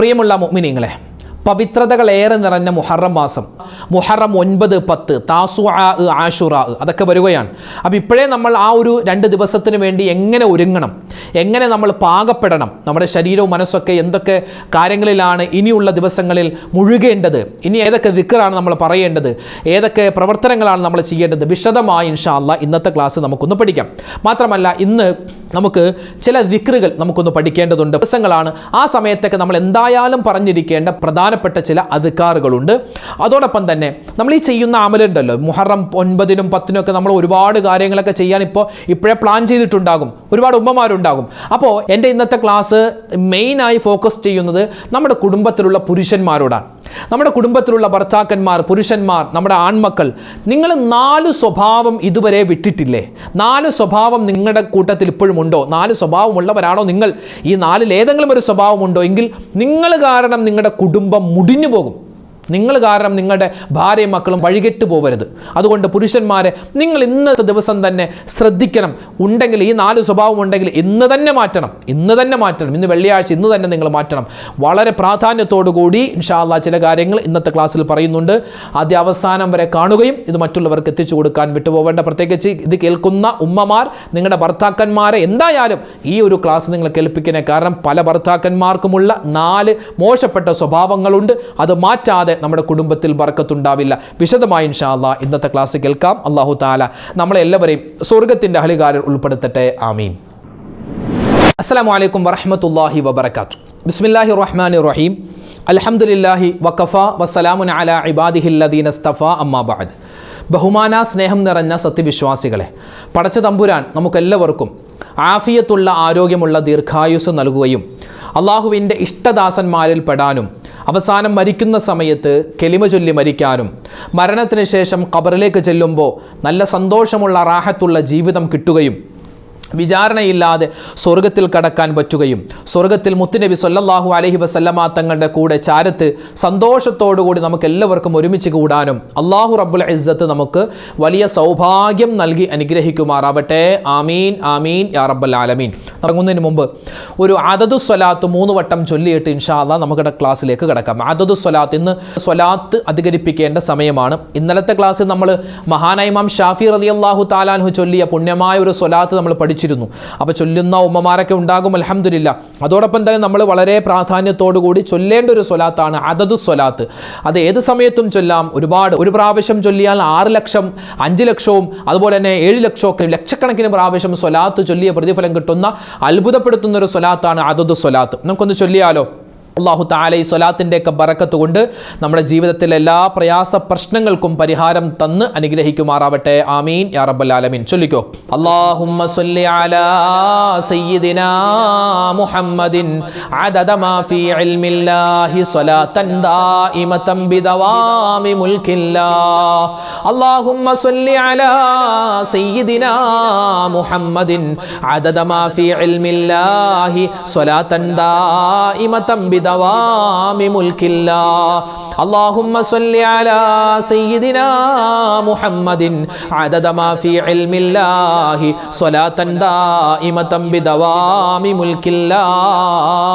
പ്രിയമുള്ള മുഅ്മിനീങ്ങളെ പവിത്രതകളേറെ നിറഞ്ഞ മുഹറം മാസം മുഹറം ഒൻപത് പത്ത് താസു ആഷുറ അതൊക്കെ വരികയാണ്. അപ്പോൾ ഇപ്പോഴേ നമ്മൾ ആ ഒരു രണ്ട് ദിവസത്തിന് വേണ്ടി എങ്ങനെ ഒരുങ്ങണം എങ്ങനെ നമ്മൾ പാകപ്പെടണം നമ്മുടെ ശരീരവും മനസ്സൊക്കെ എന്തൊക്കെ കാര്യങ്ങളിലാണ് ഇനിയുള്ള ദിവസങ്ങളിൽ മുഴുകേണ്ടത് ഇനി ഏതൊക്കെ ദിക്കറാണ് നമ്മൾ പറയേണ്ടത് ഏതൊക്കെ പ്രവർത്തനങ്ങളാണ് നമ്മൾ ചെയ്യേണ്ടത് വിശദമായി ഇൻഷാല്ല ഇന്നത്തെ ക്ലാസ് നമുക്കൊന്ന് പഠിക്കാം. മാത്രമല്ല ഇന്ന് നമുക്ക് ചില ദിക്റുകൾ നമുക്കൊന്ന് പഠിക്കേണ്ടതുണ്ട്. ദിവസങ്ങളാണ്. ആ സമയത്തൊക്കെ നമ്മൾ എന്തായാലും പറഞ്ഞിരിക്കേണ്ട പ്രധാനപ്പെട്ട ചില അധികാറുകളുണ്ട്. അതോടൊപ്പം തന്നെ നമ്മൾ ഈ ചെയ്യുന്ന അമലുണ്ടല്ലോ മുഹറം ഒൻപതിനും പത്തിനും ഒക്കെ നമ്മൾ ഒരുപാട് കാര്യങ്ങളൊക്കെ ചെയ്യാൻ ഇപ്പോൾ ഇപ്പോഴേ പ്ലാൻ ചെയ്തിട്ടുണ്ടാകും. ഒരുപാട് ഉമ്മമാരുണ്ടാകും. അപ്പോൾ എന്റെ ഇന്നത്തെ ക്ലാസ് മെയിനായി ഫോക്കസ് ചെയ്യുന്നത് നമ്മുടെ കുടുംബത്തിലുള്ള പുരുഷന്മാരോടാണ്. നമ്മുടെ കുടുംബത്തിലുള്ള ഭർത്താക്കന്മാർ പുരുഷന്മാർ നമ്മുടെ ആൺമക്കൾ നിങ്ങൾ നാല് സ്വഭാവം ഇതുവരെ വിട്ടിട്ടില്ലേ? നാല് സ്വഭാവം നിങ്ങളുടെ കൂട്ടത്തിൽ ഇപ്പോഴും ഉണ്ടോ നാല് സ്വഭാവമുള്ളവരാണോ നിങ്ങൾ? ഈ നാലിൽ ഏതെങ്കിലും ഒരു സ്വഭാവമുണ്ടോ? എങ്കിൽ നിങ്ങൾ കാരണം നിങ്ങളുടെ കുടുംബം മുടിഞ്ഞു പോകും നിങ്ങൾ കാരണം നിങ്ങളുടെ ഭാര്യയും മക്കളും വഴികെട്ട് പോകരുത് അതുകൊണ്ട് പുരുഷന്മാരെ നിങ്ങൾ ഇന്നത്തെ ദിവസം തന്നെ ശ്രദ്ധിക്കണം. ഉണ്ടെങ്കിൽ ഈ നാല് സ്വഭാവം ഉണ്ടെങ്കിൽ ഇന്ന് തന്നെ മാറ്റണം. ഇന്ന് തന്നെ മാറ്റണം. ഇന്ന് വെള്ളിയാഴ്ച ഇന്ന് തന്നെ നിങ്ങൾ മാറ്റണം. വളരെ പ്രാധാന്യത്തോടു കൂടി ഇൻഷാല്ല ചില കാര്യങ്ങൾ ഇന്നത്തെ ക്ലാസ്സിൽ പറയുന്നുണ്ട്. ആദ്യ അവസാനം വരെ കാണുകയും ഇത് മറ്റുള്ളവർക്ക് എത്തിച്ചു കൊടുക്കാൻ വിട്ടുപോകേണ്ട. പ്രത്യേകിച്ച് ഇത് കേൾക്കുന്ന ഉമ്മമാർ നിങ്ങളുടെ ഭർത്താക്കന്മാരെ എന്തായാലും ഈ ഒരു ക്ലാസ് നിങ്ങൾ കേൾപ്പിക്കുന്ന കാരണം പല ഭർത്താക്കന്മാർക്കുമുള്ള നാല് മോശപ്പെട്ട സ്വഭാവങ്ങളുണ്ട്. അത് മാറ്റാതെ നമ്മുടെ കുടുംബത്തിൽ ബർക്കത്തുണ്ടാവില്ല. വിശദമായി ഇൻഷാല്ല ഇന്നത്തെ ക്ലാസ് കേൾക്കാം. അള്ളാഹു താല നമ്മളെല്ലാവരെയും സ്വർഗത്തിന്റെ അഹലികാരൻ ഉൾപ്പെടുത്തട്ടെ. ആമീൻ. അസ്സാം വലൈക്കും വറഹമത്തല്ലാഹി വബർക്കാത്തു ബിസ്മില്ലാഹി റഹ്മാൻ റഹീം അലഹമുല്ലാഹി വഖഫ വസ്സലാമുൻ അല ഇബാദിഹില്ലദീന സ്തഫ അമ്മാബാദ് ബഹുമാന സ്നേഹം നിറഞ്ഞ സത്യവിശ്വാസികളെ പടച്ച തമ്പുരാൻ നമുക്കെല്ലാവർക്കും ആഫിയത്തുള്ള ആരോഗ്യമുള്ള ദീർഘായുസ് നൽകുകയും അള്ളാഹുവിന്റെ ഇഷ്ടദാസന്മാരിൽ പെടാനും അവസാനം മരിക്കുന്ന സമയത്ത് കെലിമ ചൊല്ലി മരിക്കാനും മരണത്തിന് ശേഷം ഖബറിലേക്ക് ചെല്ലുമ്പോൾ നല്ല സന്തോഷമുള്ള റാഹത്തുള്ള ജീവിതം കിട്ടുകയും വിചാരണയില്ലാതെ സ്വർഗത്തിൽ കടക്കാൻ പറ്റുകയും സ്വർഗത്തിൽ മുത്തുനബി സൊല്ലാഹു അലഹി വസല്ലമ തങ്ങളുടെ കൂടെ ചാരത്ത് സന്തോഷത്തോടുകൂടി നമുക്ക് എല്ലാവർക്കും ഒരുമിച്ച് കൂടാനും അള്ളാഹു റബ്ബുൽ ഇസ്സത്ത് നമുക്ക് വലിയ സൗഭാഗ്യം നൽകി അനുഗ്രഹിക്കുമാറാവട്ടെ. ആമീൻ ആമീൻ യാ റബ്ബൽ ആലമീൻ. തുടങ്ങുന്നതിന് മുമ്പ് ഒരു അതതു സ്വലാത്ത് മൂന്ന് വട്ടം ചൊല്ലിയിട്ട് ഇൻഷാല്ല നമുക്കിടെ ക്ലാസ്സിലേക്ക് കിടക്കാം. അതതു സ്വലാത്ത് ഇന്ന് സ്വലാത്ത് അധികരിപ്പിക്കേണ്ട സമയമാണ്. ഇന്നലത്തെ ക്ലാസ്സിൽ നമ്മൾ മഹാനായ ഇമാം ഷാഫി റളിയല്ലാഹു താലാൻഹു ചൊല്ലിയ പുണ്യമായ ഒരു സ്വലാത്ത് നമ്മൾ പഠിച്ചിരുന്നു അപ്പോൾ ചൊല്ലുന്ന ഉമ്മമാരൊക്കെ ഉണ്ടാകും അലഹമില്ല അതോടൊപ്പം തന്നെ നമ്മൾ വളരെ പ്രാധാന്യത്തോടു കൂടി ചൊല്ലേണ്ട ഒരു സ്വലാത്താണ് അതത് സ്വലാത്ത്. അത് ഏത് സമയത്തും ചൊല്ലാം. ഒരുപാട് ഒരു പ്രാവശ്യം ചൊല്ലിയാൽ ആറ് ലക്ഷം അഞ്ച് ലക്ഷവും അതുപോലെ തന്നെ ഏഴ് ലക്ഷമൊക്കെ ലക്ഷക്കണക്കിന് പ്രാവശ്യം സ്വലാത്ത് ചൊല്ലിയ പ്രതിഫലം കിട്ടുന്ന അത്ഭുതപ്പെടുത്തുന്ന ഒരു സ്വലാത്താണ് അതത് സ്വലാത്ത്. നമുക്കൊന്ന് ചൊല്ലിയാലോ? അള്ളാഹു താല ഈ സ്വലാത്തിന്റെയൊക്കെ ബറക്കത്ത് കൊണ്ട് നമ്മുടെ ജീവിതത്തിലെ എല്ലാ പ്രയാസ പ്രശ്നങ്ങൾക്കും പരിഹാരം തന്ന് അനുഗ്രഹിക്കുമാറാവട്ടെ. ആമീൻ. യാ റബ്ബൽ ആലമീൻ. ചൊല്ലിക്കോ. അല്ലാഹുമ്മ സ്വല്ലി അലാ സയ്യിദിനാ മുഹമ്മദിൻ അദദ മാ ഫീ ഇൽമില്ലാഹി സ്വലാത്തൻ ദായിമതൻ ബിദവാമി മുൽക്കില്ലാ അല്ലാഹുമ്മ സ്വല്ലി അലാ സയ്യിദിനാ മുഹമ്മദിൻ അദദ മാ ഫീ ഇൽമില്ലാഹി സ്വലാത്തൻ ദായിമതൻ بدوام ملك الله اللهم صل على سيدنا محمد عدد ما في علم الله صلاة دائمة بدوام ملك الله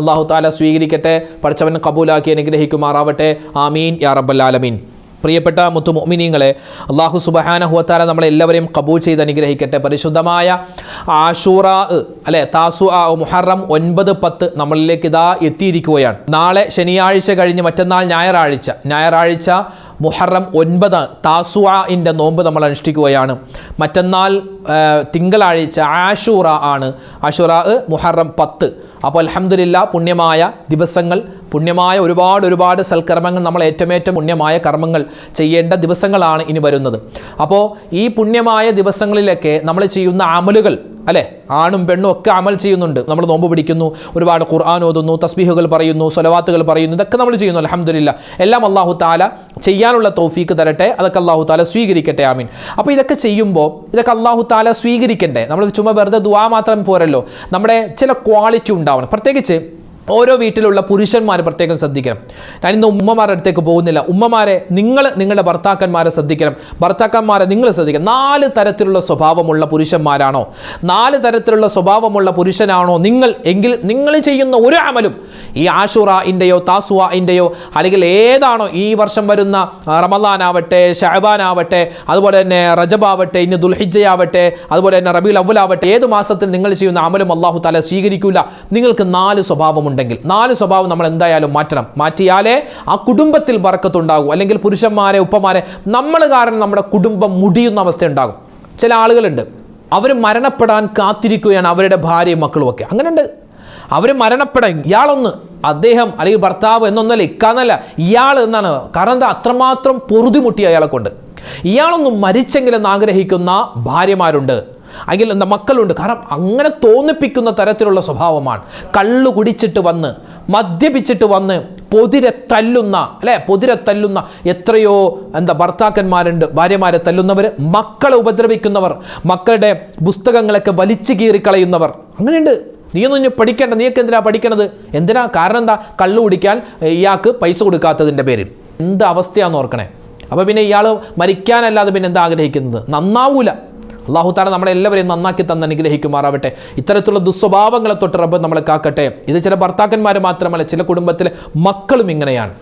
അള്ളാഹു താല സ്വീകരിക്കട്ടെ പഠിച്ചവൻ കബൂലാക്കി അനുഗ്രഹിക്കുമാറാവട്ടെ ആമീൻ യാ റബ്ബൽ ആലമീൻ പ്രിയപ്പെട്ട മുത്തു മുഅ്മിനീങ്ങളെ അള്ളാഹു സുബഹാനഹുവത്താല നമ്മളെല്ലാവരെയും കബൂൽ ചെയ്ത് അനുഗ്രഹിക്കട്ടെ. പരിശുദ്ധമായ ആഷൂറ അല്ലെ താസു ആ മുഹറം ഒൻപത് പത്ത് നമ്മളിലേക്ക് ഇതാ എത്തിയിരിക്കുകയാണ്. നാളെ ശനിയാഴ്ച കഴിഞ്ഞ് മറ്റന്നാൾ ഞായറാഴ്ച. ഞായറാഴ്ച മുഹറം ഒൻപത് താസുഇന്റെ നോമ്പ് നമ്മൾ അനുഷ്ഠിക്കുകയാണ്. മറ്റന്നാൾ തിങ്കളാഴ്ച ആഷൂറ ആണ്. ആഷുറ മുഹറം പത്ത്. അപ്പോൾ അലഹമില്ല പുണ്യമായ ദിവസങ്ങൾ പുണ്യമായ ഒരുപാട് ഒരുപാട് സൽക്കർമ്മങ്ങൾ നമ്മൾ ഏറ്റമേറ്റം പുണ്യമായ കർമ്മങ്ങൾ ചെയ്യേണ്ട ദിവസങ്ങളാണ് ഇനി വരുന്നത്. അപ്പോൾ ഈ പുണ്യമായ ദിവസങ്ങളിലൊക്കെ നമ്മൾ ചെയ്യുന്ന അമലുകൾ അല്ലേ? ആണും പെണ്ണും ഒക്കെ അമൽ ചെയ്യുന്നുണ്ട്. നമ്മൾ നോമ്പ് പിടിക്കുന്നു ഒരുപാട് ഖുർആൻ ഓതുന്നു തസ്ബീഹുകൾ പറയുന്നു സ്വലവാത്തുകൾ പറയുന്നു ഇതൊക്കെ നമ്മൾ ചെയ്യുന്നു അലഹമില്ല എല്ലാം അള്ളാഹു താല ചെയ്യാനുള്ള തോഫീക്ക് തരട്ടെ അതൊക്കെ അള്ളാഹു താല സ്വീകരിക്കട്ടെ ആമീൻ. അപ്പോൾ ഇതൊക്കെ ചെയ്യുമ്പോൾ ഇതൊക്കെ അള്ളാഹു താല സ്വീകരിക്കണ്ടേ? നമ്മൾ ചുമ്മാ വെറുതെ ദുവാ മാത്രം പോരല്ലോ. നമ്മുടെ ചില ക്വാളിറ്റി ഉണ്ടാവണം. പ്രത്യേകിച്ച് ഓരോ വീട്ടിലുള്ള പുരുഷന്മാർ പ്രത്യേകം ശ്രദ്ധിക്കണം. ഞാനിന്ന് ഉമ്മമാരുടെ അടുത്തേക്ക് പോകുന്നില്ല. ഉമ്മമാരെ നിങ്ങൾ നിങ്ങളുടെ ഭർത്താക്കന്മാരെ ശ്രദ്ധിക്കണം. ഭർത്താക്കന്മാരെ നിങ്ങൾ ശ്രദ്ധിക്കണം. നാല് തരത്തിലുള്ള സ്വഭാവമുള്ള പുരുഷന്മാരാണോ? നാല് തരത്തിലുള്ള സ്വഭാവമുള്ള പുരുഷനാണോ നിങ്ങൾ? എങ്കിൽ നിങ്ങൾ ചെയ്യുന്ന ഒരു അമലും ഈ ആഷുറയിന്റെയോ താസുവയിന്റെയോ അല്ലെങ്കിൽ ഏതാണോ ഈ വർഷം വരുന്ന ഷഹബാൻ ആവട്ടെ അതുപോലെ തന്നെ റജബാവട്ടെ ഇനി ദുൽഹിജയാവട്ടെ അതുപോലെ തന്നെ റബീൽ അവലാവട്ടെ ഏത് മാസത്തിൽ നിങ്ങൾ ചെയ്യുന്ന അമലും അള്ളാഹു തല സ്വീകരിക്കില്ല നിങ്ങൾക്ക് നാല് സ്വഭാവമുണ്ടെങ്കിൽ നാല് സ്വഭാവം നമ്മൾ എന്തായാലും മാറ്റണം. മാറ്റിയാലേ ആ കുടുംബത്തിൽ ബറക്കത്തുണ്ടാകൂ അല്ലെങ്കിൽ പുരുഷന്മാരെ ഉപ്പമാരെ നമ്മൾ കാരണം നമ്മുടെ കുടുംബം മുടിയുന്ന അവസ്ഥ ഉണ്ടാകും ചില ആളുകളുണ്ട്. അവർ മരണപ്പെടാൻ കാത്തിരിക്കുകയാണ് അവരുടെ ഭാര്യയും മക്കളും ഒക്കെ. അങ്ങനെയുണ്ട്. അവർ മരണപ്പെടാൻ ഇയാളൊന്ന് അദ്ദേഹം അല്ലെങ്കിൽ ഭർത്താവ് എന്നൊന്നല്ല ഇക്കാന്നല്ല ഇയാൾ എന്നാണ്. കാരണം എന്താ? അത്രമാത്രം പൊറുതിമുട്ടി അയാളെ കൊണ്ട്. ഇയാളൊന്നും മരിച്ചെങ്കിലെന്ന് ആഗ്രഹിക്കുന്ന ഭാര്യമാരുണ്ട്. അല്ലെങ്കിൽ എന്താ മക്കളുണ്ട്. കാരണം അങ്ങനെ തോന്നിപ്പിക്കുന്ന തരത്തിലുള്ള സ്വഭാവമാണ്. കള്ളു കുടിച്ചിട്ട് വന്ന് മദ്യപിച്ചിട്ട് വന്ന് പൊതിരെ തല്ലുന്ന അല്ലെ? പൊതിരെ തല്ലുന്ന എത്രയോ എന്താ ഭർത്താക്കന്മാരുണ്ട് ഭാര്യമാരെ തല്ലുന്നവർ മക്കളെ ഉപദ്രവിക്കുന്നവർ മക്കളുടെ പുസ്തകങ്ങളൊക്കെ വലിച്ചു കീറി കളയുന്നവർ. അങ്ങനെയുണ്ട്. നീയൊന്നും ഇനി പഠിക്കേണ്ട. നീയൊക്കെ എന്തിനാ പഠിക്കണത്? എന്തിനാ? കാരണം എന്താ? കള്ളു കുടിക്കാൻ ഇയാൾക്ക് പൈസ കൊടുക്കാത്തതിന്റെ പേരിൽ. എന്ത് അവസ്ഥയാണെന്ന് ഓർക്കണേ. അപ്പോൾ പിന്നെ ഇയാൾ മരിക്കാനല്ലാതെ പിന്നെ എന്താ ആഗ്രഹിക്കുന്നത്? നന്നാവൂല. അള്ളാഹു താല നമ്മളെ എല്ലാവരെയും നന്നാക്കി തന്ന് അനുഗ്രഹിക്കുമാറാവട്ടെ. ഇത്തരത്തിലുള്ള ദുസ്വഭാവങ്ങളെ തൊട്ട് റബ്ബ് നമ്മളെ കാക്കട്ടെ. ഇത് ചില ഭർത്താക്കന്മാർ മാത്രമല്ല ചില കുടുംബത്തിലെ മക്കളും ഇങ്ങനെയാണ്.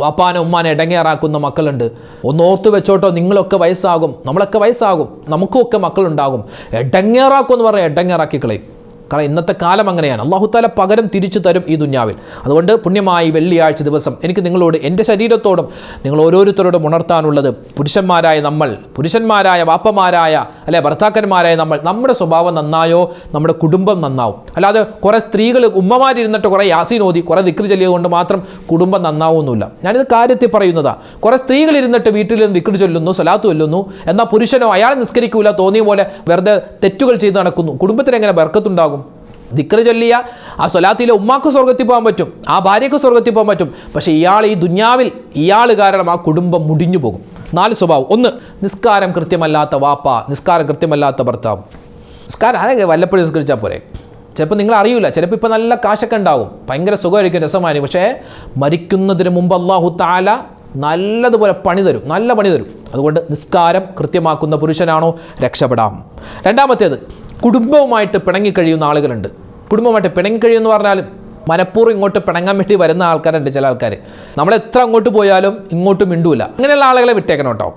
വാപ്പാനെ ഉമ്മാനെ ഇടങ്ങേറാക്കുന്ന മക്കളുണ്ട്. ഒന്ന് ഓർത്ത് വെച്ചോട്ടോ നിങ്ങളൊക്കെ വയസ്സാകും നമ്മളൊക്കെ വയസ്സാകും നമുക്കുമൊക്കെ മക്കളുണ്ടാകും. ഇടങ്ങേറാക്കും എന്ന് പറഞ്ഞാൽ ഇടങ്ങേറാക്കി കളയും. കാരണം ഇന്നത്തെ കാലം അങ്ങനെയാണ്. അള്ളാഹുത്താല പകരം തിരിച്ചു തരും ഈ ദുന്യാവിൽ. അതുകൊണ്ട് പുണ്യമായി വെള്ളിയാഴ്ച ദിവസം എനിക്ക് നിങ്ങളോട് എന്റെ ശരീരത്തോടും നിങ്ങൾ ഓരോരുത്തരോടും ഉണർത്താനുള്ളത് പുരുഷന്മാരായ നമ്മൾ പുരുഷന്മാരായ വാപ്പമാരായ അല്ലെ ഭർത്താക്കന്മാരായ നമ്മൾ നമ്മുടെ സ്വഭാവം നന്നായോ? നമ്മുടെ കുടുംബം നന്നാവും. അല്ലാതെ കുറേ സ്ത്രീകൾ ഉമ്മമാരിരുന്നിട്ട് കുറേ യാസീൻ ഓതി കുറേ ദിക്രി ചൊല്ലിയത് കൊണ്ട് മാത്രം കുടുംബം നന്നാവുന്നില്ല ഞാനിത് കാര്യത്തിൽ പറയുന്നതാ. കുറേ സ്ത്രീകൾ ഇരുന്നിട്ട് വീട്ടിൽ നിന്ന് ദിക്രി ചൊല്ലുന്നു സ്വലാത്ത് ചൊല്ലുന്നു എന്നാൽ പുരുഷനോ അയാൾ നിസ്കരിക്കൂല തോന്നിയ പോലെ വെറുതെ തെറ്റുകൾ ചെയ്ത് നടക്കുന്നു. കുടുംബത്തിന് എങ്ങനെ ബർക്കത്തുണ്ടാകും? ദിക്ര ചൊല്ലിയ ആ സ്വലാത്തിലെ ഉമ്മാക്ക് സ്വർഗത്തിൽ പോകാൻ പറ്റും ആ ഭാര്യക്ക് സ്വർഗത്തിൽ പോകാൻ പറ്റും. പക്ഷേ ഇയാൾ ഈ ദുന്യാവിൽ ഇയാൾ കാരണം ആ കുടുംബം മുടിഞ്ഞു പോകും. നാല് സ്വഭാവം. ഒന്ന് നിസ്കാരം കൃത്യമല്ലാത്ത വാപ്പ നിസ്കാരം കൃത്യമല്ലാത്ത ഭർത്താവ്. നിസ്കാരം അതൊക്കെ വല്ലപ്പോഴും നിസ്കരിച്ചാൽ പോരെ? ചിലപ്പോൾ നിങ്ങൾ അറിയില്ല ചിലപ്പോൾ ഇപ്പോൾ നല്ല കാശൊക്കെ ഉണ്ടാവും. ഭയങ്കര സുഖമായിരിക്കും രസമായിരിക്കും. പക്ഷേ മരിക്കുന്നതിന് മുമ്പ് അള്ളാഹു താല നല്ലതുപോലെ പണി തരും നല്ല പണി തരും. അതുകൊണ്ട് നിസ്കാരം കൃത്യമാക്കുന്ന പുരുഷനാണോ രക്ഷപ്പെടാം. രണ്ടാമത്തേത് കുടുംബവുമായിട്ട് പിണങ്ങിക്കഴിയുന്ന ആളുകളുണ്ട്. കുടുംബമായിട്ട് എന്ന് പറഞ്ഞാൽ മനഃപൂർവം ഇങ്ങോട്ട് പിണങ്ങാൻ വേണ്ടി വരുന്ന ആൾക്കാരുണ്ട് ചില ആൾക്കാർ നമ്മൾ എത്ര അങ്ങോട്ട് പോയാലും ഇങ്ങോട്ട് മിണ്ടൂല. അങ്ങനെയുള്ള ആളുകളെ വിട്ടേക്കണം കേട്ടോ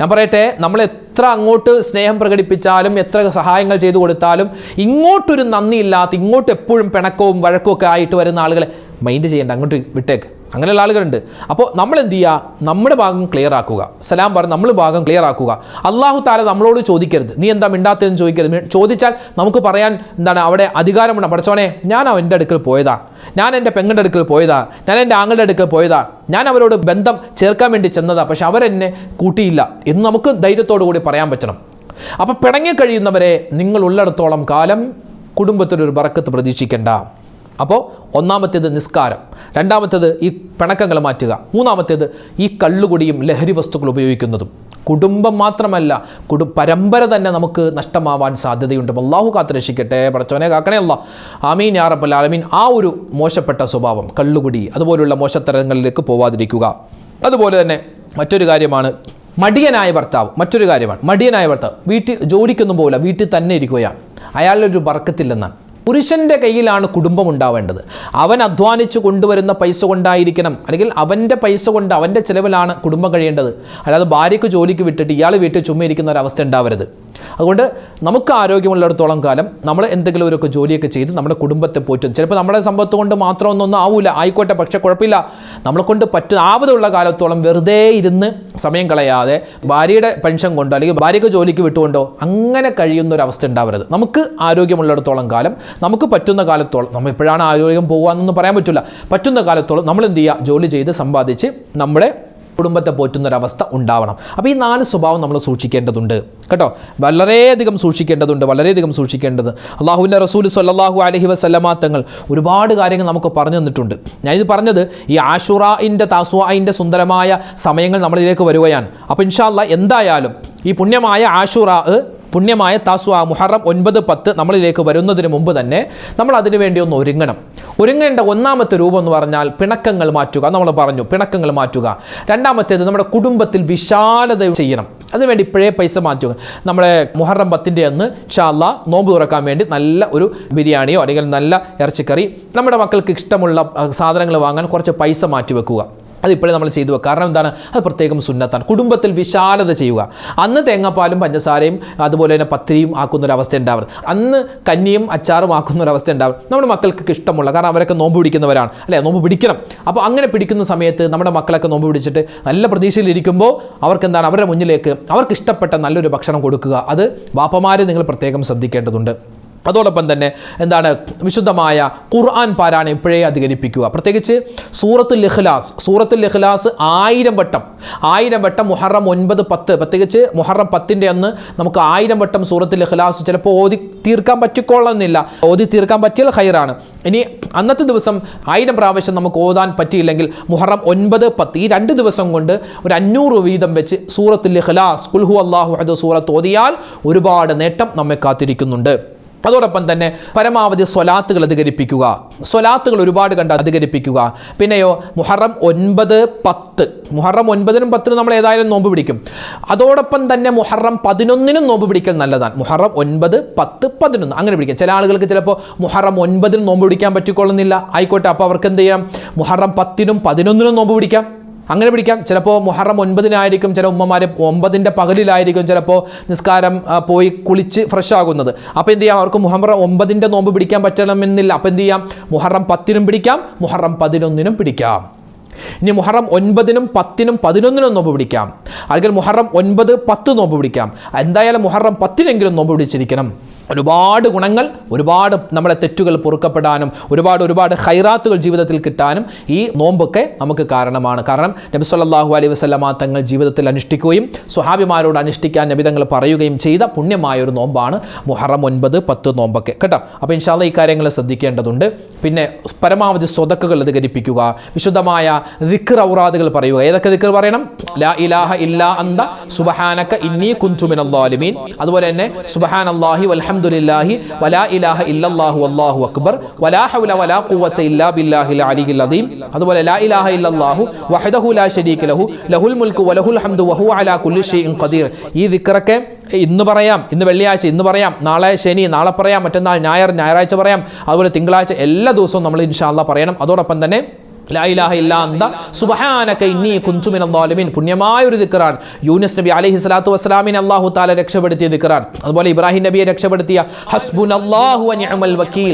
ഞാൻ പറയട്ടെ നമ്മൾ എത്ര അങ്ങോട്ട് സ്നേഹം പ്രകടിപ്പിച്ചാലും എത്ര സഹായങ്ങൾ ചെയ്തു കൊടുത്താലും ഇങ്ങോട്ടൊരു നന്ദിയില്ലാത്ത ഇങ്ങോട്ട് എപ്പോഴും പിണക്കവും വഴക്കവും ഒക്കെ ആയിട്ട് വരുന്ന ആളുകളെ മൈൻഡ് ചെയ്യേണ്ട അങ്ങോട്ട് വിട്ടേക്ക്. അങ്ങനെയുള്ള ആളുകളുണ്ട്. അപ്പോൾ നമ്മൾ എന്ത് ചെയ്യുക നമ്മുടെ ഭാഗം ക്ലിയർ ആക്കുക. സലാം പറഞ്ഞ് നമ്മൾ ഭാഗം ക്ലിയർ ആക്കുക. അള്ളാഹു താല നമ്മളോട് ചോദിക്കരുത്. നീ എന്താ മിണ്ടാത്തതെന്ന് ചോദിക്കരുത്. ചോദിച്ചാൽ നമുക്ക് പറയാൻ എന്താണ് അവിടെ അധികാരമുണ്ട്. പഠിച്ചോനെ ഞാൻ അവന്റെ അടുക്കൽ പോയതാ. ഞാൻ എന്റെ പെങ്ങളുടെ അടുക്കൽ പോയതാ. ഞാൻ എന്റെ ആങ്ങളുടെ അടുക്കൽ പോയതാ. ഞാൻ അവരോട് ബന്ധം ചേർക്കാൻ വേണ്ടി ചെന്നതാ. പക്ഷെ അവരെന്നെ കൂട്ടിയില്ല എന്ന് നമുക്ക് ധൈര്യത്തോടു കൂടി പറയാൻ പറ്റണം. അപ്പോൾ പിണങ്ങിക്കഴിയുന്നവരെ നിങ്ങൾ ഉള്ളിടത്തോളം കാലം കുടുംബത്തിലൊരു ബറക്കത്ത് പ്രതീക്ഷിക്കേണ്ട. അപ്പോൾ ഒന്നാമത്തേത് നിസ്കാരം രണ്ടാമത്തേത് ഈ പിണക്കങ്ങൾ മാറ്റുക മൂന്നാമത്തേത് ഈ കള്ളുകുടിയും ലഹരി വസ്തുക്കൾ ഉപയോഗിക്കുന്നതും. കുടുംബം മാത്രമല്ല കുടു പരമ്പര തന്നെ നമുക്ക് നഷ്ടമാവാൻ സാധ്യതയുണ്ട്. അപ്പോൾ അള്ളാഹു കാത്ത് രക്ഷിക്കട്ടെ പടച്ചവനെ കാക്കണേ അല്ല ആമീൻ യാ റബ്ബൽ ആലമീൻ. ആ ഒരു മോശപ്പെട്ട സ്വഭാവം കള്ളുകുടി അതുപോലുള്ള മോശത്തരങ്ങളിലേക്ക് പോവാതിരിക്കുക. അതുപോലെ തന്നെ മറ്റൊരു കാര്യമാണ് മടിയനായ ഭർത്താവ് മറ്റൊരു കാര്യമാണ് മടിയനായ ഭർത്താവ് വീട്ടിൽ ജോലിക്കൊന്നും പോകില്ല വീട്ടിൽ തന്നെ ഇരിക്കുകയാണ്. അയാളൊരു ബർക്കത്തില്ലെന്നാണ്. പുരുഷന്റെ കയ്യിലാണ് കുടുംബം ഉണ്ടാവേണ്ടത് അവൻ അധ്വാനിച്ച് കൊണ്ടുവരുന്ന പൈസ കൊണ്ടായിരിക്കണം. അല്ലെങ്കിൽ അവന്റെ പൈസ കൊണ്ട് അവന്റെ ചിലവിലാണ് കുടുംബം കഴിയേണ്ടത്. അല്ലാതെ ഭാര്യയ്ക്ക് ജോലിക്ക് വിട്ടിട്ട് ഇയാൾ വീട്ടിൽ ചുമ്മയിരിക്കുന്ന ഒരവസ്ഥ ഉണ്ടാവരുത്. അതുകൊണ്ട് നമുക്ക് ആരോഗ്യമുള്ളിടത്തോളം കാലം നമ്മൾ എന്തെങ്കിലും ഒരു ജോലിയൊക്കെ ചെയ്ത് നമ്മുടെ കുടുംബത്തെ പോറ്റും. ചിലപ്പോൾ നമ്മുടെ സമ്പത്ത് കൊണ്ട് മാത്രം ഒന്നും ആവില്ല ആയിക്കോട്ടെ പക്ഷേ കുഴപ്പമില്ല. നമ്മളെ കൊണ്ട് പറ്റും ആവതുള്ള കാലത്തോളം വെറുതെ ഇരുന്ന് സമയം കളയാതെ ഭാര്യയുടെ പെൻഷൻ കൊണ്ടോ അല്ലെങ്കിൽ ഭാര്യയ്ക്ക് ജോലിക്ക് വിട്ടുകൊണ്ടോ അങ്ങനെ കഴിയുന്ന ഒരു അവസ്ഥ ഉണ്ടാവരുത്. നമുക്ക് ആരോഗ്യമുള്ളിടത്തോളം കാലം നമുക്ക് പറ്റുന്ന കാലത്തോളം നമ്മൾ എപ്പോഴാണ് ആരോഗ്യം പോകുകയെന്നൊന്നും പറയാൻ പറ്റില്ല. പറ്റുന്ന കാലത്തോളം നമ്മൾ എന്ത് ചെയ്യുക? ജോലി ചെയ്ത് സമ്പാദിച്ച് നമ്മുടെ കുടുംബത്തെ പോറ്റുന്നൊരവസ്ഥ ഉണ്ടാവണം. അപ്പോൾ ഈ നാല് സ്വഭാവം നമ്മൾ സൂക്ഷിക്കേണ്ടതുണ്ട്. കേട്ടോ? വളരെയധികം സൂക്ഷിക്കേണ്ടതുണ്ട് വളരെയധികം സൂക്ഷിക്കേണ്ടത്. അള്ളാഹുവിന്റെ റസൂൽ സല്ലാഹു അലഹി വസ്ലമാ തങ്ങൾ ഒരുപാട് കാര്യങ്ങൾ നമുക്ക് പറഞ്ഞു തന്നിട്ടുണ്ട്. ഞാനിത് പറഞ്ഞത് ഈ ആഷുറായിന്റെ താസുവായിന്റെ സുന്ദരമായ സമയങ്ങൾ നമ്മളിലേക്ക് വരികയാണ്. അപ്പോൾ ഇൻഷാല്ല എന്തായാലും ഈ പുണ്യമായ ആഷുറാ പുണ്യമായ താസു ആ മുഹറം ഒൻപത് പത്ത് നമ്മളിലേക്ക് വരുന്നതിന് മുമ്പ് തന്നെ നമ്മൾ അതിനുവേണ്ടി ഒന്ന് ഒരുങ്ങണം. ഒരുങ്ങേണ്ട ഒന്നാമത്തെ രൂപം എന്ന് പറഞ്ഞാൽ പിണക്കങ്ങൾ മാറ്റുക. നമ്മൾ പറഞ്ഞു പിണക്കങ്ങൾ മാറ്റുക. രണ്ടാമത്തേത് നമ്മുടെ കുടുംബത്തിൽ വിശാലത ചെയ്യണം. അതിനുവേണ്ടി ഇപ്പോഴേ പൈസ മാറ്റുക. നമ്മുടെ മുഹറം പത്തിന്റെ അന്ന് ഷാല്ല നോമ്പ് തുറക്കാൻ വേണ്ടി നല്ല ഒരു ബിരിയാണിയോ അല്ലെങ്കിൽ നല്ല ഇറച്ചിക്കറി നമ്മുടെ മക്കൾക്ക് ഇഷ്ടമുള്ള സാധനങ്ങൾ വാങ്ങാൻ കുറച്ച് പൈസ മാറ്റി വെക്കുക അതിപ്പോഴും നമ്മൾ ചെയ്തു വെക്കുക. കാരണം എന്താണ്? അത് പ്രത്യേകം സുന്നത്താണ്. കുടുംബത്തിൽ വിശാലത ചെയ്യുക. അന്ന് തേങ്ങാപ്പാലും പഞ്ചസാരയും അതുപോലെ തന്നെ പത്തിരിയും ആക്കുന്ന ഒരു അവസ്ഥ ഉണ്ടാവരുത്. അന്ന് കന്നിയും അച്ചാറും ആക്കുന്ന ഒരു അവസ്ഥ ഉണ്ടാവും നമ്മുടെ മക്കൾക്ക് ഇഷ്ടമുള്ള കാരണം അവരൊക്കെ നോമ്പ് പിടിക്കുന്നവരാണ്. അല്ലേ? നോമ്പ് പിടിക്കണം. അപ്പോൾ അങ്ങനെ പിടിക്കുന്ന സമയത്ത് നമ്മുടെ മക്കളൊക്കെ നോമ്പ് പിടിച്ചിട്ട് നല്ല പ്രതീക്ഷയിലിരിക്കുമ്പോൾ അവർക്ക് എന്താണ്? അവരുടെ മുന്നിലേക്ക് അവർക്ക് ഇഷ്ടപ്പെട്ട നല്ലൊരു ഭക്ഷണം കൊടുക്കുക. അത് വാപ്പമാരെ നിങ്ങൾ പ്രത്യേകം ശ്രദ്ധിക്കേണ്ടതുണ്ട്. അതോടൊപ്പം തന്നെ എന്താണ് വിശുദ്ധമായ ഖുർആൻ പാരായണം ഇപ്പോഴേ അധികരിപ്പിക്കുക. പ്രത്യേകിച്ച് സൂറത്തുൽ ഇഖ്ലാസ് സൂറത്തുൽ ഇഖ്ലാസ് ആയിരം വട്ടം ആയിരം വട്ടം മുഹറം ഒൻപത് പത്ത് പ്രത്യേകിച്ച് മുഹറം പത്തിന്റെ അന്ന് നമുക്ക് ആയിരം വട്ടം സൂറത്തുൽ ഇഖ്ലാസ് ചിലപ്പോൾ ഓതി തീർക്കാൻ പറ്റിക്കൊള്ളുന്നില്ല. ഓതി തീർക്കാൻ പറ്റിയാൽ ഹൈറാണ് ഇനി അന്നത്തെ ദിവസം ആയിരം പ്രാവശ്യം നമുക്ക് ഓതാൻ പറ്റിയില്ലെങ്കിൽ മുഹറം ഒൻപത് പത്ത് ഈ രണ്ട് ദിവസം കൊണ്ട് ഒരു അഞ്ഞൂറ് വീതം വെച്ച് സൂറത്തുൽ ഇഖ്ലാസ് കുൽഹു അള്ളാഹു അഹദ് സൂറത്ത് ഓതിയാൽ ഒരുപാട് നേട്ടം നമ്മെ കാത്തിരിക്കുന്നുണ്ട്. അതോടൊപ്പം തന്നെ പരമാവധി സ്വലാത്തുകൾ അധികരിപ്പിക്കുക. സ്വലാത്തുകൾ ഒരുപാട് കണ്ട് അധികരിപ്പിക്കുക. പിന്നെയോ മുഹറം ഒൻപത് പത്ത്. മുഹറം ഒൻപതിനും പത്തിനും നമ്മൾ ഏതായാലും നോമ്പ് പിടിക്കും. അതോടൊപ്പം തന്നെ മുഹറം പതിനൊന്നിനും നോമ്പ് പിടിക്കൽ നല്ലതാണ്. മുഹറം ഒൻപത് പത്ത് പതിനൊന്ന് അങ്ങനെ പിടിക്കാം. ചില ആളുകൾക്ക് ചിലപ്പോൾ മുഹറം ഒൻപതിനും നോമ്പ് പിടിക്കാൻ പറ്റിക്കൊള്ളുന്നില്ല. ആയിക്കോട്ടെ അപ്പോൾ അവർക്ക് എന്ത് ചെയ്യാം? മുഹറം പത്തിനും പതിനൊന്നിനും നോമ്പ് പിടിക്കാം. അങ്ങനെ പിടിക്കാം. ചിലപ്പോൾ മുഹറം ഒൻപതിനായിരിക്കും ചില ഉമ്മമാർ ഒമ്പതിന്റെ പകലിലായിരിക്കും ചിലപ്പോൾ നിസ്കാരം പോയി കുളിച്ച് ഫ്രഷ് ആകുന്നത്. അപ്പോൾ എന്ത് ചെയ്യാം? അവർക്ക് മുഹറം ഒമ്പതിന്റെ നോമ്പ് പിടിക്കാൻ പറ്റണമെന്നില്ല. അപ്പോൾ എന്ത് ചെയ്യാം? മുഹറം പത്തിനും പിടിക്കാം മുഹറം പതിനൊന്നിനും പിടിക്കാം. ഇനി മുഹറം ഒൻപതിനും പത്തിനും പതിനൊന്നിനും നോമ്പ് പിടിക്കാം. അല്ലെങ്കിൽ മുഹറം ഒൻപത് പത്ത് നോമ്പ് പിടിക്കാം. എന്തായാലും മുഹറം പത്തിനെങ്കിലും നോമ്പ് പിടിച്ചിരിക്കണം. ഒരുപാട് ഗുണങ്ങൾ ഒരുപാട് നമ്മളെ തെറ്റുകൾ പൊറുക്കപ്പെടാനും ഒരുപാട് ഒരുപാട് ഹൈറാത്തുകൾ ജീവിതത്തിൽ കിട്ടാനും ഈ നോമ്പൊക്കെ നമുക്ക് കാരണമാണ്. കാരണം നബി സല്ലല്ലാഹു അലൈഹി വസല്ലമ തങ്ങൾ ജീവിതത്തിൽ അനുഷ്ഠിക്കുകയും സ്വഹാബിമാരോട് അനുഷ്ഠിക്കാൻ നബിതങ്ങൾ പറയുകയും ചെയ്ത പുണ്യമായ ഒരു നോമ്പാണ് മുഹറം ഒൻപത് പത്ത് നോമ്പൊക്കെ. കേട്ടോ? അപ്പോൾ ഇൻഷാല്ല ഈ കാര്യങ്ങൾ ശ്രദ്ധിക്കേണ്ടതുണ്ട്. പിന്നെ പരമാവധി സ്വതക്കുകൾ അധികരിപ്പിക്കുക വിശുദ്ധമായ ദിക്ർ ഔറാദുകൾ പറയുക. ഏതൊക്കെ ദിക്കർ പറയണം? ലാ ഇലാഹ ഇല്ലാ അന്ത സുബഹാനക്ക ഇന്നി കുഞ്ചുമിൻ മിനൽ ളാലിമീൻ അതുപോലെ തന്നെ സുബഹാനല്ലാഹി വൽഹംദുലില്ലാഹി വലാ ഇലാഹ ഇല്ലല്ലാഹു അള്ളാഹു അക്ബർ വലാ ഹൗല വലാ ഖുവത ഇല്ലാ ബില്ലാഹിൽ അലിയിൽ അദീം. അതുപോലെ ലാ ഇലാഹ ഇല്ലല്ലാഹു വഹദഹു ലാ ശരീക ലഹു ലഹുൽ മുൽക്കു വലഹുൽ ഹംദു വഹു അലാ കുല്ലി ഷൈഇൻ ഖദീർ. ഈ ദിക്റൊക്കെ ഇന്ന് പറയാം ഇന്ന് വെള്ളിയാഴ്ച ഇന്ന് പറയാം നാളെ ശനി നാളെ പറയാം മറ്റന്നാൾ ഞായർ ഞായറാഴ്ച പറയാം അതുപോലെ തിങ്കളാഴ്ച എല്ലാ ദിവസവും നമ്മൾ ഇൻഷാല്ല പറയണം. അതോടൊപ്പം തന്നെ പുണ്യമായ ഒരു ദിക്റാണ് യൂനുസ് നബി അലൈഹി സ്വലാത്തു വസ്സലാമിനെ അല്ലാഹു തആല രക്ഷപ്പെടുത്തിയ ദിക്റാണ് അതുപോലെ ഇബ്രാഹിം നബിയെ രക്ഷപ്പെടുത്തിയ വ നിഅമൽ വക്കീൽ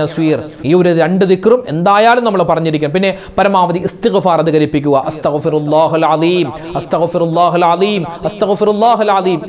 നസീർ. ഈ ഒരു രണ്ട് ദിക്റും എന്തായാലും നമ്മൾ പറഞ്ഞിരിക്കണം. പിന്നെ പരമാവധി ഇസ്തിഗ്ഫാർ അധികരിപ്പിക്കുക.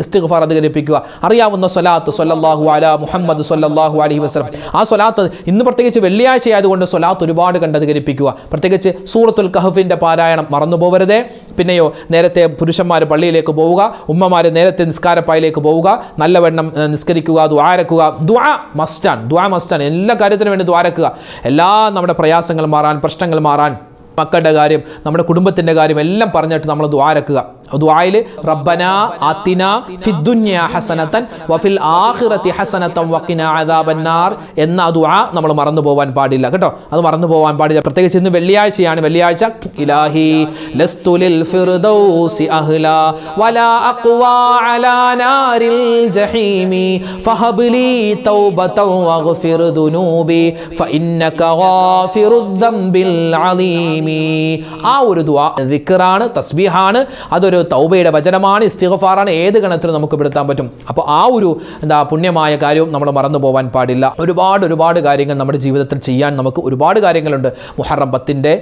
ഇസ്തിഗ്ഫാർ അധികരിപ്പിക്കുക. അറിയാവുന്ന സ്വലാത്ത് സ്വല്ലല്ലാഹു അലാ മുഹമ്മദ് സ്വല്ലല്ലാഹു അലൈഹി വസല്ലം. ആ സ്വലാത്ത് ഇന്ന് പ്രത്യേകിച്ച് വെള്ളിയാഴ്ച ആയതുകൊണ്ട് സ്വലാത്ത് ഒരുപാട് കണ്ട് അധികരിപ്പിക്കുക പ്രത്യേകിച്ച് സൂറത്തുൽ കഹഫിന്റെ പാരായണം മറന്നു പോകരുതേ പിന്നെയോ നേരത്തെ പുരുഷന്മാർ പള്ളിയിലേക്ക് പോവുക ഉമ്മമാർ നേരത്തെ നിസ്കാരപ്പായിലേക്ക് പോവുക നല്ലവണ്ണം നിസ്കരിക്കുക ദ്വാരക്കുക ദ്വാ മസ്റ്റാണ് ദ്വാ മസ്റ്റാണ്. എല്ലാ കാര്യത്തിനും വേണ്ടി ദ്വാരക്കുക എല്ലാ നമ്മുടെ പ്രയാസങ്ങൾ മാറാൻ പ്രശ്നങ്ങൾ മാറാൻ മക്കളുടെ കാര്യം നമ്മുടെ കുടുംബത്തിന്റെ കാര്യം എല്ലാം പറഞ്ഞിട്ട് നമ്മൾ ദ്വാരക്കുക ദ്വായിൽ റബ്ബന അതിന ഫിദ്ദുന്യ ഹസനത്തൻ വഫിൽ ആഖിറത്തി ഹസനത്തൻ വക്കിന അദാബന്നാർ എന്ന ദ്വാ നമ്മൾ മറന്നു പോകാൻ പാടില്ല. കേട്ടോ? അത് മറന്നു പോകാൻ പാടില്ല. പ്രത്യേകിച്ച് ഇന്ന് വെള്ളിയാഴ്ചയാണ്. വെള്ളിയാഴ്ച ഇലാഹി ലസ്തു ലിൽ ഫിർദൗസി അഹ്ല വലാ അഖ്വാ അലാ നാരിൽ ജഹീമി ഫഹബ്ലി തൗബതൻ വഗ്ഫിർ ദുനൂബി ഫഇന്നക ഗാഫിറുദ് ദംബിൽ അലീമി ആ ഒരു ദുആ ദിക്കറാണ് തസ്ബീഹാണ്. അതൊരു തൗബയുടെ വചനമാണ് ഇസ്തിഗ്ഫാറാണ്. ഏത് ഗണത്തിലും നമുക്ക് പെടുത്താൻ പറ്റും. അപ്പോൾ ആ ഒരു എന്താ പുണ്യമായ കാര്യവും നമ്മൾ മറന്നു പോകാൻ പാടില്ല. ഒരുപാട് ഒരുപാട് കാര്യങ്ങൾ നമ്മുടെ ജീവിതത്തിൽ ചെയ്യാൻ നമുക്ക് ഒരുപാട് കാര്യങ്ങളുണ്ട്. മുഹറം പത്തിന്റെ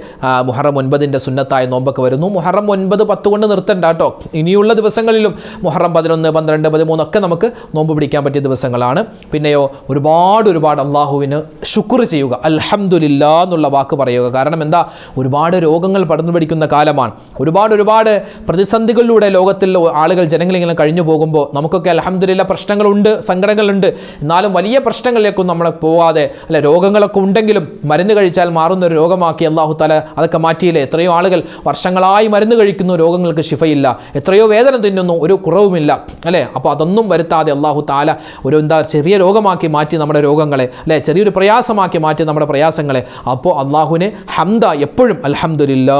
മുഹറം ഒൻപതിന്റെ സുന്നത്തായ നോമ്പൊക്കെ വരുന്നു. മുഹറം ഒൻപത് പത്ത് കൊണ്ട് നിർത്തണ്ട കേട്ടോ. ഇനിയുള്ള ദിവസങ്ങളിലും മുഹറം പതിനൊന്ന് പന്ത്രണ്ട് പതിമൂന്ന് ഒക്കെ നമുക്ക് നോമ്പ് പിടിക്കാൻ പറ്റിയ ദിവസങ്ങളാണ്. പിന്നെയോ ഒരുപാട് ഒരുപാട് അള്ളാഹുവിന് ശുക്ർ ചെയ്യുക. അൽഹംദുലില്ലാ എന്നുള്ള വാക്ക് പറയുക. കാരണം എന്താ? ഒരു ഒരുപാട് രോഗങ്ങൾ പടർന്നു പിടിക്കുന്ന കാലമാണ്. ഒരുപാട് ഒരുപാട് പ്രതിസന്ധികളിലൂടെ ലോകത്തിൽ ആളുകൾ ജനങ്ങളിങ്ങനെ കഴിഞ്ഞു പോകുമ്പോൾ നമുക്കൊക്കെ അലഹമ്മദില്ല പ്രശ്നങ്ങളുണ്ട് സങ്കടങ്ങളുണ്ട്. എന്നാലും വലിയ പ്രശ്നങ്ങളിലേക്കൊന്നും നമ്മൾ പോകാതെ അല്ല രോഗങ്ങളൊക്കെ ഉണ്ടെങ്കിലും മരുന്ന് കഴിച്ചാൽ മാറുന്ന ഒരു രോഗമാക്കി അള്ളാഹു തല അതൊക്കെ മാറ്റിയില്ലേ? എത്രയോ ആളുകൾ വർഷങ്ങളായി മരുന്ന് കഴിക്കുന്നു രോഗങ്ങൾക്ക് ശിഫയില്ല. എത്രയോ വേദന തിന്നുന്നു ഒരു കുറവുമില്ല. അല്ലേ? അപ്പോൾ അതൊന്നും വരുത്താതെ അള്ളാഹു താല ഒരു എന്താ ചെറിയ രോഗമാക്കി മാറ്റി നമ്മുടെ രോഗങ്ങളെ അല്ലേ? ചെറിയൊരു പ്രയാസമാക്കി മാറ്റി നമ്മുടെ പ്രയാസങ്ങളെ. അപ്പോൾ അള്ളാഹുവിന് ഹംദ എപ്പോഴും അൽഹംദുലില്ലാ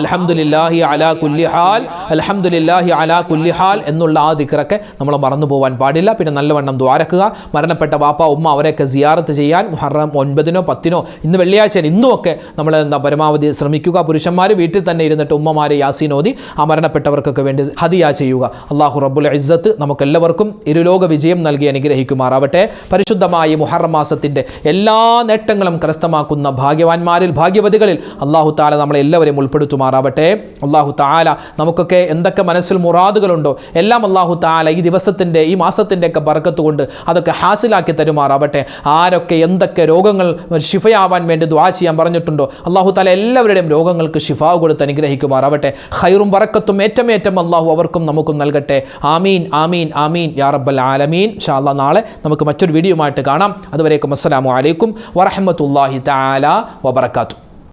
അൽഹംദുലില്ലാഹി അലാ കുല്ലിഹാൽ അലഹമുല്ലാഹി അലാ കുല്ലിഹാൽ എന്നുള്ള ആ ദിക്റൊക്കെ നമ്മൾ മറന്നു പോകാൻ പാടില്ല. പിന്നെ നല്ലവണ്ണം ദ്വാരക്കുക മരണപ്പെട്ട വാപ്പ ഉമ്മ അവരെയൊക്കെ സിയാറത്ത് ചെയ്യാൻ മുഹറം ഒൻപതിനോ പത്തിനോ ഇന്ന് വെള്ളിയാഴ്ച ഇന്നുമൊക്കെ നമ്മൾ എന്താ പരമാവധി ശ്രമിക്കുക. പുരുഷന്മാർ വീട്ടിൽ തന്നെ ഇരുന്നിട്ട് ഉമ്മമാരെ യാസീനോദി ആ മരണപ്പെട്ടവർക്കൊക്കെ വേണ്ടി ഹദിയ ചെയ്യുക. അള്ളാഹു റബ്ബുൽ ഇസ്സത്ത് നമുക്കെല്ലാവർക്കും ഇരുലോക വിജയം നൽകി അനുഗ്രഹിക്കുമാറാവട്ടെ. പരിശുദ്ധമായ മുഹറം മാസത്തിന്റെ എല്ലാ നേട്ടങ്ങളും കരസ്ഥമാക്കുന്ന ഭാഗ്യവാന്മാരിൽ ഭാഗ്യവതികളിൽ അള്ളാഹു താല നമ്മളെ എല്ലാവരെയും ഉൾപ്പെടുത്തുമാറാവട്ടെ അള്ളാഹു താല നമുക്കൊക്കെ എന്തൊക്കെ മനസ്സിൽ മുറാദുകളുണ്ടോ എല്ലാം അള്ളാഹു താല ഈ ദിവസത്തിന്റെ ഈ മാസത്തിന്റെ ഒക്കെ ബർക്കത്ത് കൊണ്ട് അതൊക്കെ ഹാസിലാക്കി തരുമാറാവട്ടെ. ആരൊക്കെ എന്തൊക്കെ രോഗങ്ങൾ ഷിഫയാവാൻ വേണ്ടി ദ്വാ ചെയ്യാൻ പറഞ്ഞിട്ടുണ്ടോ അള്ളാഹു താല എല്ലാവരുടെയും രോഗങ്ങൾക്ക് ഷിഫാവ് കൊടുത്ത് അനുഗ്രഹിക്കുമാറാവട്ടെ. ഹൈറും ബറക്കത്തും ഏറ്റമേറ്റം അള്ളാഹു അവർക്കും നമുക്കും നൽകട്ടെ. ആമീൻ ആമീൻ ആമീൻ യാ റബ്ബൽ ആലമീൻ. ഷാല്ല നാളെ നമുക്ക് മറ്റൊരു വീഡിയോ ആയിട്ട് കാണാം. അതുവരേക്കും അസ്സലാമു അലൈക്കും വറഹമത്തല്ലാഹി താല വബർക്കാത്തു